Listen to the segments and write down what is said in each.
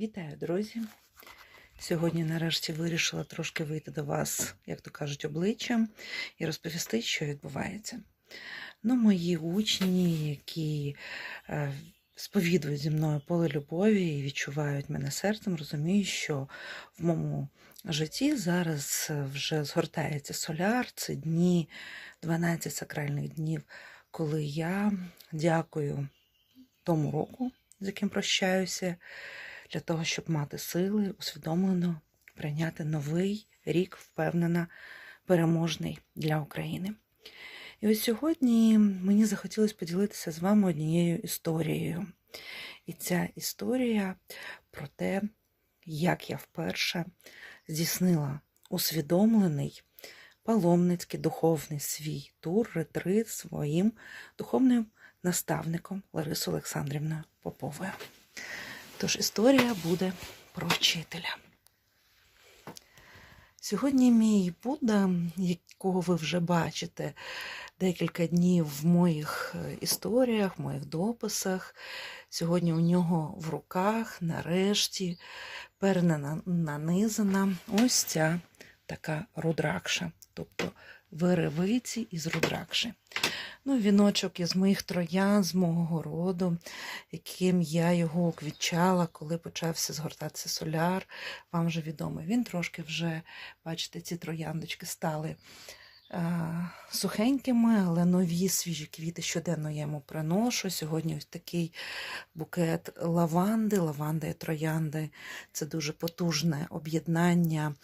Вітаю, друзі! Сьогодні, нарешті, вирішила трошки вийти до вас, як то кажуть, обличчям і розповісти, що відбувається. Ну, мої учні, які е, сповідують зі мною поле любові і відчувають мене серцем, розуміють, що в моєму житті зараз е, вже згортається соляр, це дні, 12 сакральних днів, коли я дякую тому року, з яким прощаюся, для того, щоб мати сили, усвідомлено прийняти новий рік, впевнена, переможний для України. І ось сьогодні мені захотілося поділитися з вами однією історією. І ця історія про те, як я вперше здійснила усвідомлений паломницький духовний свій тур, ретрит своїм духовним наставником Ларисою Олександрівною Поповою. Тож історія буде про вчителя. Сьогодні мій Будда, якого ви вже бачите декілька днів в моїх е, історіях, в моїх дописах. Сьогодні у нього в руках, нарешті, перенанизана ось ця така рудракша, тобто виревиці із рудракши. Ну, Віночок із моїх троян, з мого городу, яким я його квітчала, коли почався згортатися соляр, вам вже відомий. Він трошки вже, бачите, ці трояндочки стали сухенькими, але нові свіжі квіти щоденно я йому приношу. Сьогодні ось такий букет лаванди, лаванда і троянди. Це дуже потужне об'єднання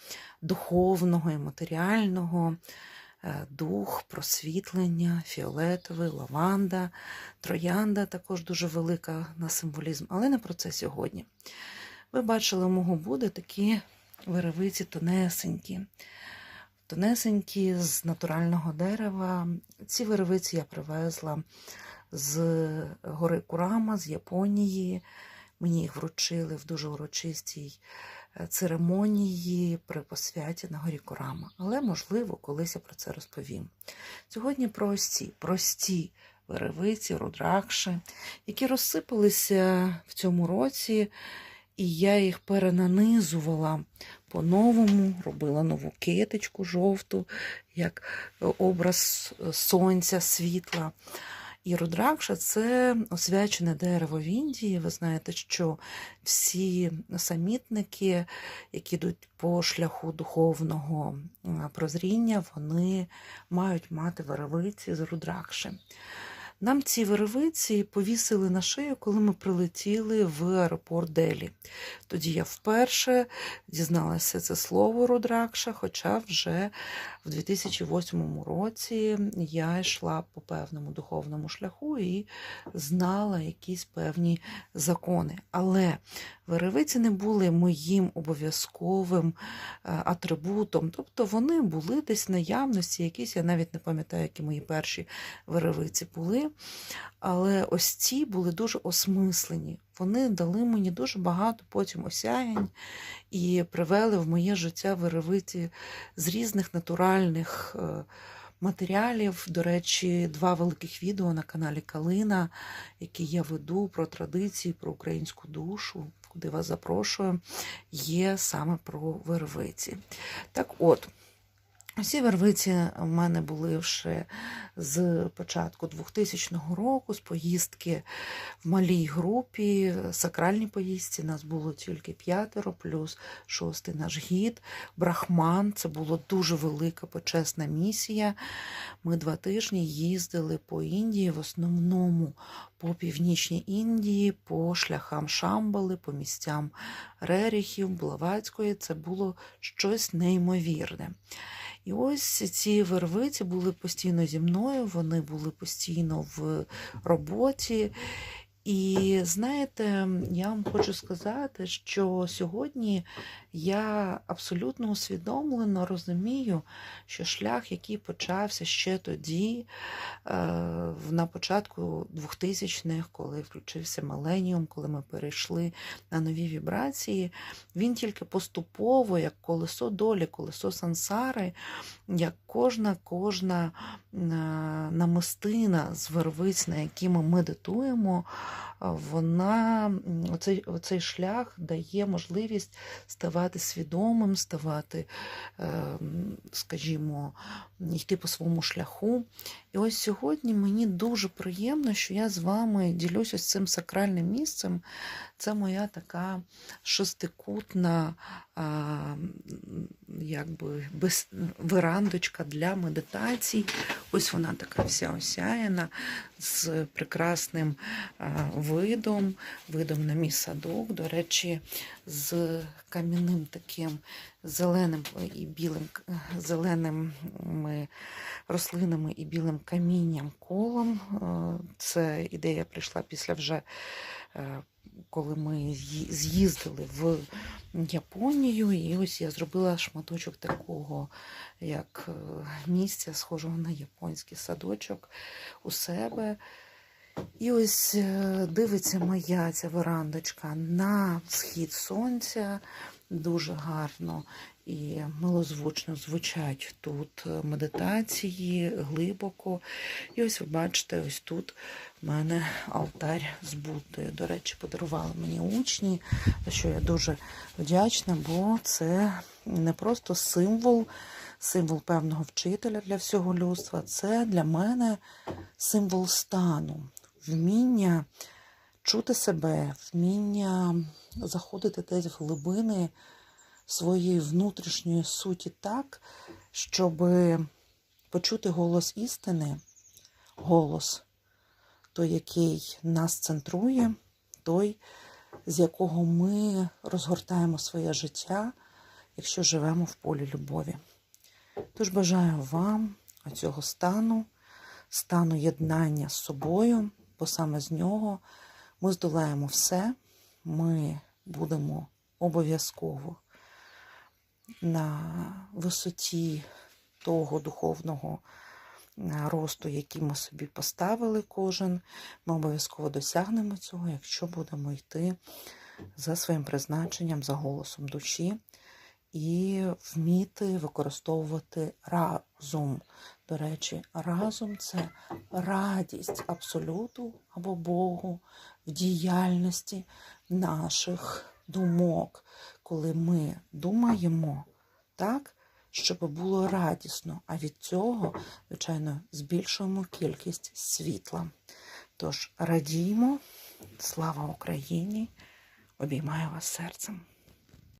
духовного і матеріального. Е, дух, просвітлення, фіолетовий, лаванда, троянда також дуже велика на символізм, але не про це сьогодні. Ви бачили, у мого буде такі виревиці тонесенькі. Тонесенькі з натурального дерева. Ці виревиці я привезла з гори Курама, з Японії. Мені їх вручили в дуже урочистій церемонії при посвяті на горі Корама. Але, можливо, колись я про це розповім. Сьогодні про ось ці прості веревиці, рудракши, які розсипалися в цьому році, і я їх перенанизувала по-новому, робила нову киточку жовту, як образ сонця, світла. І рудракша це освячене дерево в Індії. Ви знаєте, що всі самітники, які йдуть по шляху духовного прозріння, вони мають мати веревиці з рудракши. Нам ці веревиці повісили на шию, коли ми прилетіли в аеропорт Делі. Тоді я вперше дізналася це слово Рудракша, хоча вже в 2008 році я йшла по певному духовному шляху і знала якісь певні закони. Але веревиці не були моїм обов'язковим атрибутом, тобто вони були десь наявності, якісь, я навіть не пам'ятаю, які мої перші веревиці були. Але ось ці були дуже осмислені. Вони дали мені дуже багато потім осяянь і привели в моє життя виревиті з різних натуральних е, матеріалів. До речі, два великих відео на каналі Калина, які я веду про традиції, про українську душу, куди вас запрошую, є саме про вирвиці. Так от. Усі вервиці в мене були вже з початку 2000 року, з поїздки в малій групі, сакральній поїздці. Нас було тільки п'ятеро, плюс шостий наш гід, Брахман. Це була дуже велика почесна місія. Ми два тижні їздили по Індії, в основному по північній Індії, по шляхам Шамбали, по місцям Реріхів, Блаватської. Це було щось неймовірне. І ось ці вервиці були постійно зі мною, вони були постійно в роботі. І знаєте, я вам хочу сказати, що сьогодні я абсолютно усвідомлено розумію, що шлях, який почався ще тоді, е, на початку 2000-х, коли включився Меленіум, коли ми перейшли на нові вібрації, він тільки поступово, як колесо долі, колесо сансари, як кожна кожна е, намистина з вервиць, на які ми медитуємо, вона м, оцей, оцей шлях дає можливість ставати свідомим, ставати, е, скажімо, йти по своєму шляху. І ось сьогодні мені дуже приємно, що я з вами ділюся з цим сакральним місцем. Це моя така шестикутна якби без, для медитацій. Ось вона така вся осяяна з прекрасним видом, видом на мій садок. До речі, з кам'яним таким зеленим і білим зеленими рослинами і білим камінням колом. Е, Це ідея прийшла після вже, е, коли ми з'їздили в Японію, і ось я зробила шматочок такого, як е, місця, схожого на японський садочок у себе. І ось е, дивиться моя ця верандочка на схід сонця. Дуже гарно і милозвучно звучать тут е, медитації глибоко. І ось ви бачите, ось тут в мене алтар з Буддою. До речі, подарували мені учні, за що я дуже вдячна, бо це не просто символ, символ певного вчителя для всього людства. Це для мене символ стану, вміння чути себе, вміння заходити десь в глибини своєї внутрішньої суті так, щоб почути голос істини, голос той, який нас центрує, той, з якого ми розгортаємо своє життя, якщо живемо в полі любові. Тож бажаю вам цього стану, стану єднання з собою, бо саме з нього ми здолаємо все, ми будемо обов'язково на висоті того духовного е, росту, який ми собі поставили кожен. Ми обов'язково досягнемо цього, якщо будемо йти за своїм призначенням, за голосом душі і вміти використовувати разум. До речі, разум це радість абсолюту або Богу в діяльності наших думок, коли ми думаємо так, щоб було радісно, а від цього, звичайно, збільшуємо кількість світла. Тож радіймо, слава Україні! Обіймаю вас серцем.